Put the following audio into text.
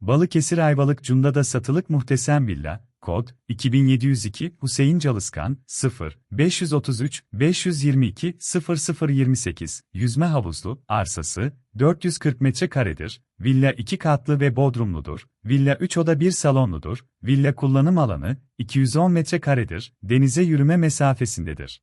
Balıkesir Ayvalık Cunda'da satılık muhteşem villa, kod 2702 Hüseyin Çalışkan 0 533 522 0028 yüzme havuzlu arsası 440 metrekaredir. Villa 2 katlı ve bodrumludur. Villa 3 oda 1 salonludur. Villa kullanım alanı 210 metrekaredir. Denize yürüme mesafesindedir.